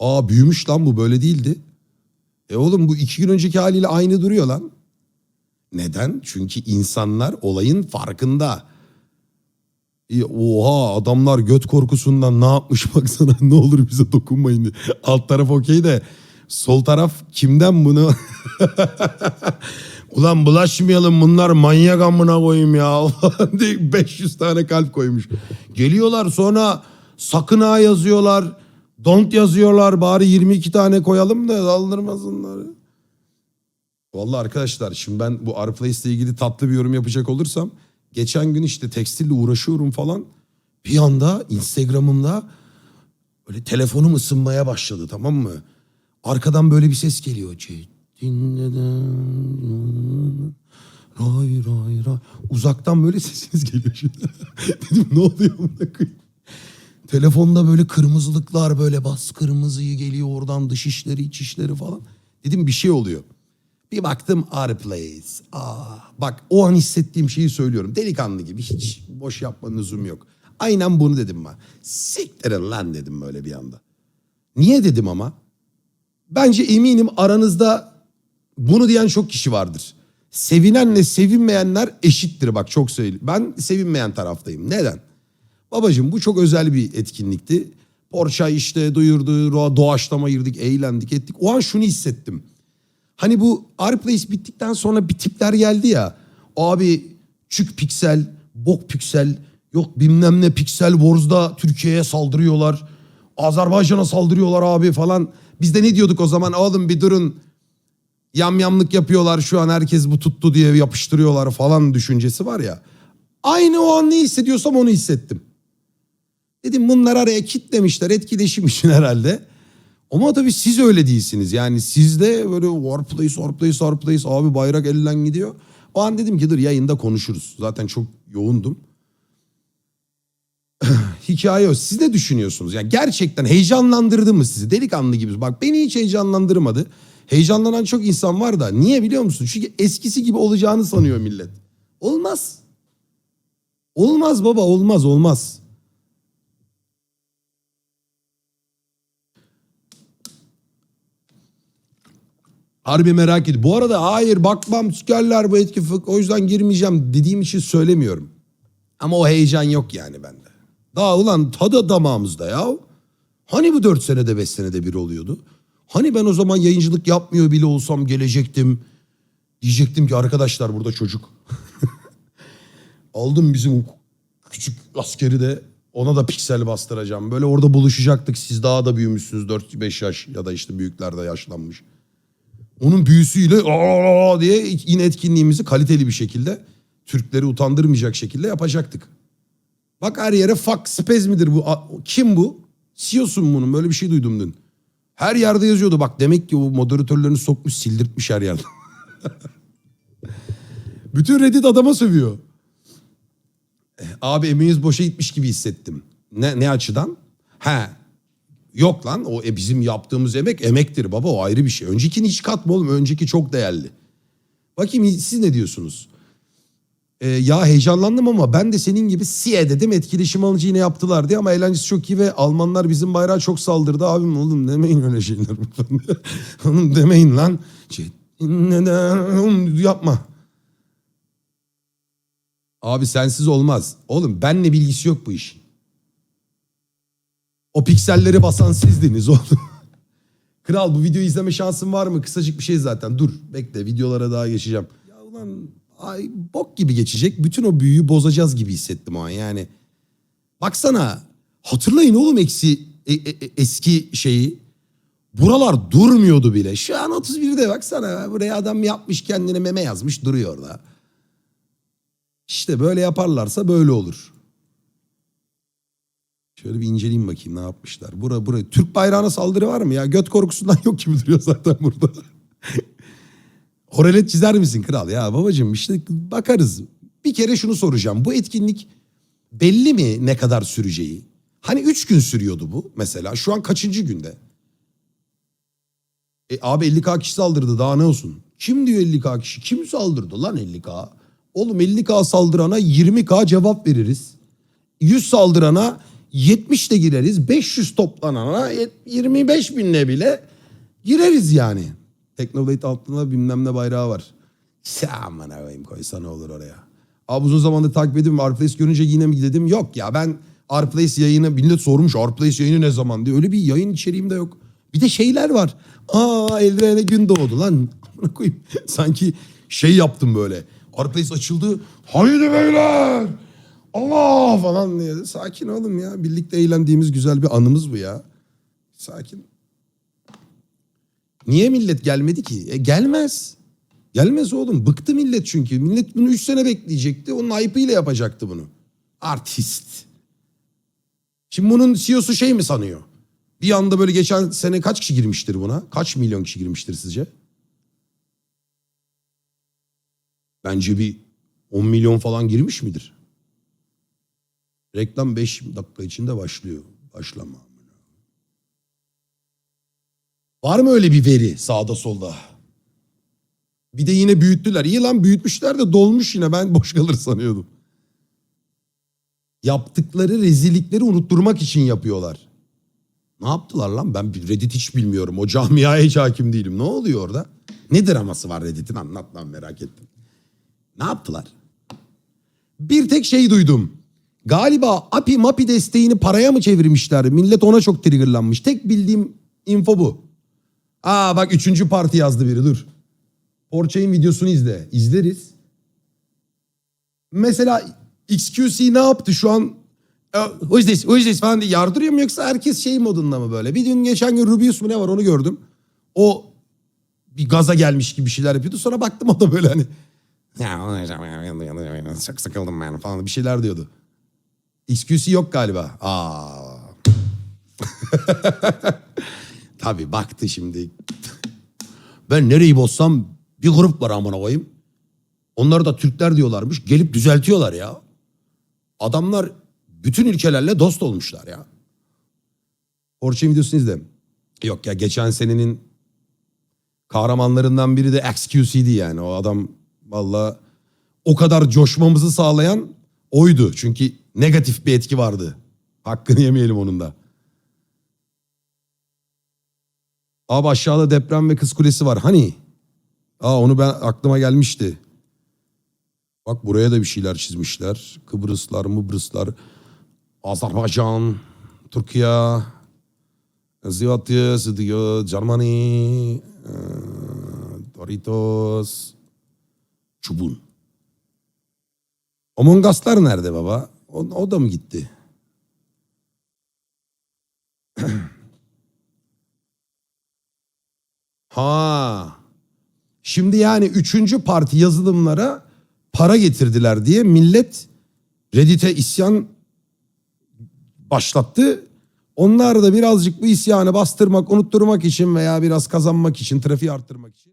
Aa büyümüş lan bu böyle değildi. E oğlum bu iki gün önceki haliyle aynı duruyor lan. Neden? Çünkü insanlar olayın farkında. E, Oha adamlar göt korkusundan ne yapmış baksana ne olur bize dokunmayın diye. Alt taraf okey de sol taraf kimden bunu? Ulan bulaşmayalım bunlar manyak amına koyayım ya. diye 500 tane kalp koymuş. Geliyorlar sonra sakın ha yazıyorlar. Don't yazıyorlar bari 22 tane koyalım da aldırmasınlar. Vallahi arkadaşlar şimdi ben bu Arplace ile ilgili tatlı bir yorum yapacak olursam geçen gün işte tekstille uğraşıyorum falan bir anda Instagram'ımda böyle telefonum ısınmaya başladı tamam mı? Arkadan böyle bir ses geliyor. Ray ray ray. Uzaktan böyle sesiniz geliyor şimdi. Dedim ne oluyor koyayım? Telefonda böyle kırmızılıklar böyle bas kırmızıyı geliyor oradan dış işleri iç işleri falan. Dedim bir şey oluyor. Bir baktım Arplace. Aa, bak o an hissettiğim şeyi söylüyorum. Delikanlı gibi hiç boş yapmanın lüzum yok. Aynen bunu dedim ben. Siktirin lan dedim böyle bir anda. Niye dedim ama? Bence eminim aranızda bunu diyen çok kişi vardır. Sevinenle sevinmeyenler eşittir bak çok söyleyeyim. Ben sevinmeyen taraftayım. Neden? Babacığım bu çok özel bir etkinlikti. Porsche işte duyurdu, doğa- doğaçlama girdik, eğlendik ettik. O an şunu hissettim. Hani bu Arplace bittikten sonra bir tipler geldi ya. Abi çük piksel, bok piksel, yok bilmem ne piksel Wars'da Türkiye'ye saldırıyorlar. Azerbaycan'a saldırıyorlar abi falan. Biz de ne diyorduk o zaman? Oğlum bir durun. Yamyamlık yapıyorlar şu an herkes bu tuttu diye yapıştırıyorlar falan düşüncesi var ya. Aynı o an ne hissediyorsam onu hissettim. Dedim bunlar araya kitlemişler etkileşim için herhalde. Ama tabii siz öyle değilsiniz. Yani sizde böyle Warplace, Warplace, Warplace abi bayrak elden gidiyor. O an dedim ki dur yayında konuşuruz. Zaten çok yoğundum. Hikaye o. Siz ne düşünüyorsunuz? Yani gerçekten heyecanlandırdı mı sizi? Delikanlı gibi. Bak beni hiç heyecanlandırmadı. Heyecanlanan çok insan var da. Niye biliyor musun? Çünkü eskisi gibi olacağını sanıyor millet. Olmaz. Olmaz baba olmaz olmaz. Harbi merak ediyorum. Bu arada hayır bakmam sikerler bu etki fık o yüzden girmeyeceğim dediğim için söylemiyorum. Ama o heyecan yok yani bende. Daha ulan tadı damağımızda ya. Hani bu dört senede beş senede bir oluyordu? Hani ben o zaman yayıncılık yapmıyor bile olsam gelecektim. Diyecektim ki arkadaşlar burada çocuk. Aldım bizim küçük askeri de ona da piksel bastıracağım. Böyle orada buluşacaktık. Siz daha da büyümüşsünüz 4-5 yaş ya da işte büyükler de yaşlanmış. Onun büyüsüyle aa diye yine etkinliğimizi kaliteli bir şekilde Türkleri utandırmayacak şekilde yapacaktık. Bak her yere fuck spez midir bu? Kim bu? CEO'su mu bunun? Böyle bir şey duydum dün. Her yerde yazıyordu. Bak demek ki o moderatörlerini sokmuş sildirtmiş her yerde. Bütün Reddit adama sövüyor. Eh, Abi emeğiniz boşa gitmiş gibi hissettim. Ne, ne açıdan? He. Yok lan o e, bizim yaptığımız emek emektir baba o ayrı bir şey. Öncekini hiç katma oğlum. Önceki çok değerli. Bakayım siz ne diyorsunuz? Ee, ya heyecanlandım ama ben de senin gibi siye dedim etkileşim alıcı yine yaptılar diye ama eğlencesi çok iyi ve Almanlar bizim bayrağa çok saldırdı. Abim oğlum demeyin öyle şeyler. oğlum demeyin lan. Şey, neden yapma. Abi sensiz olmaz. Oğlum benle bilgisi yok bu işin. O pikselleri basan sizdiniz oğlum. Kral bu videoyu izleme şansın var mı? Kısacık bir şey zaten. Dur bekle videolara daha geçeceğim. Ya ulan ay bok gibi geçecek. Bütün o büyüyü bozacağız gibi hissettim o an yani. Baksana hatırlayın oğlum eksi e- e- e- eski şeyi. Buralar durmuyordu bile. Şu an 31'de baksana buraya adam yapmış kendine meme yazmış duruyor orada. İşte böyle yaparlarsa böyle olur. Şöyle bir inceleyeyim bakayım ne yapmışlar. Bura bura Türk bayrağına saldırı var mı ya? Göt korkusundan yok gibi duruyor zaten burada. Horelet çizer misin kral? Ya babacığım işte bakarız. Bir kere şunu soracağım. Bu etkinlik belli mi ne kadar süreceği? Hani üç gün sürüyordu bu mesela. Şu an kaçıncı günde? E abi 50k kişi saldırdı daha ne olsun? Kim diyor 50k kişi? Kim saldırdı lan 50k? Oğlum 50k saldırana 20k cevap veririz. 100 saldırana 70 de gireriz. 500 toplanana yet- 25 binle bile gireriz yani. Teknoblade altında bilmem ne bayrağı var. Aman koyayım koysa ne olur oraya. Abi uzun zamandır takip ediyorum. Arplace görünce yine mi dedim. Yok ya ben Arplace yayını millet sormuş. Arplace yayını ne zaman diye. Öyle bir yayın içeriğim de yok. Bir de şeyler var. Aa Eldren'e gün doğdu lan. Sanki şey yaptım böyle. Arplace açıldı. Haydi beyler. Allah falan diye. Sakin oğlum ya. Birlikte eğlendiğimiz güzel bir anımız bu ya. Sakin. Niye millet gelmedi ki? E, gelmez. Gelmez oğlum. Bıktı millet çünkü. Millet bunu 3 sene bekleyecekti. Onun ayıpıyla yapacaktı bunu. Artist. Şimdi bunun CEO'su şey mi sanıyor? Bir anda böyle geçen sene kaç kişi girmiştir buna? Kaç milyon kişi girmiştir sizce? Bence bir 10 milyon falan girmiş midir? Reklam 5 dakika içinde başlıyor. Başlama. Var mı öyle bir veri sağda solda? Bir de yine büyüttüler. İyi lan büyütmüşler de dolmuş yine. Ben boş kalır sanıyordum. Yaptıkları rezillikleri unutturmak için yapıyorlar. Ne yaptılar lan? Ben Reddit hiç bilmiyorum. O camiaya hiç hakim değilim. Ne oluyor orada? Ne draması var Reddit'in? Anlat lan merak ettim. Ne yaptılar? Bir tek şey duydum. Galiba API MAPI desteğini paraya mı çevirmişler? Millet ona çok triggerlanmış. Tek bildiğim info bu. Aa bak üçüncü parti yazdı biri dur. Porçay'ın videosunu izle. İzleriz. Mesela XQC ne yaptı şu an? "E, Who is this? Who is this falan diye yardırıyor mu yoksa herkes şey modunda mı böyle? Bir gün geçen gün Rubius mu ne var onu gördüm. O bir gaza gelmiş gibi şeyler yapıyordu. Sonra baktım o da böyle hani ya çok sıkıldım ben falan bir şeyler diyordu. XQC yok galiba. Aa. Tabii baktı şimdi. Ben nereyi bozsam bir grup var amına koyayım. Onlar da Türkler diyorlarmış. Gelip düzeltiyorlar ya. Adamlar bütün ülkelerle dost olmuşlar ya. Orçun videosunu izle. Yok ya geçen senenin kahramanlarından biri de XQC'di yani. O adam valla o kadar coşmamızı sağlayan oydu. Çünkü negatif bir etki vardı. Hakkını yemeyelim onun da. Abi aşağıda deprem ve kız kulesi var. Hani? Aa onu ben aklıma gelmişti. Bak buraya da bir şeyler çizmişler. Kıbrıslar, Mıbrıslar, Azerbaycan, Türkiye, Ziyatya, diyor, Germany, Doritos, Çubun. Among Us'lar nerede baba? O, o da mı gitti? ha. Şimdi yani üçüncü parti yazılımlara para getirdiler diye millet Reddit'e isyan başlattı. Onlar da birazcık bu isyanı bastırmak, unutturmak için veya biraz kazanmak için, trafiği arttırmak için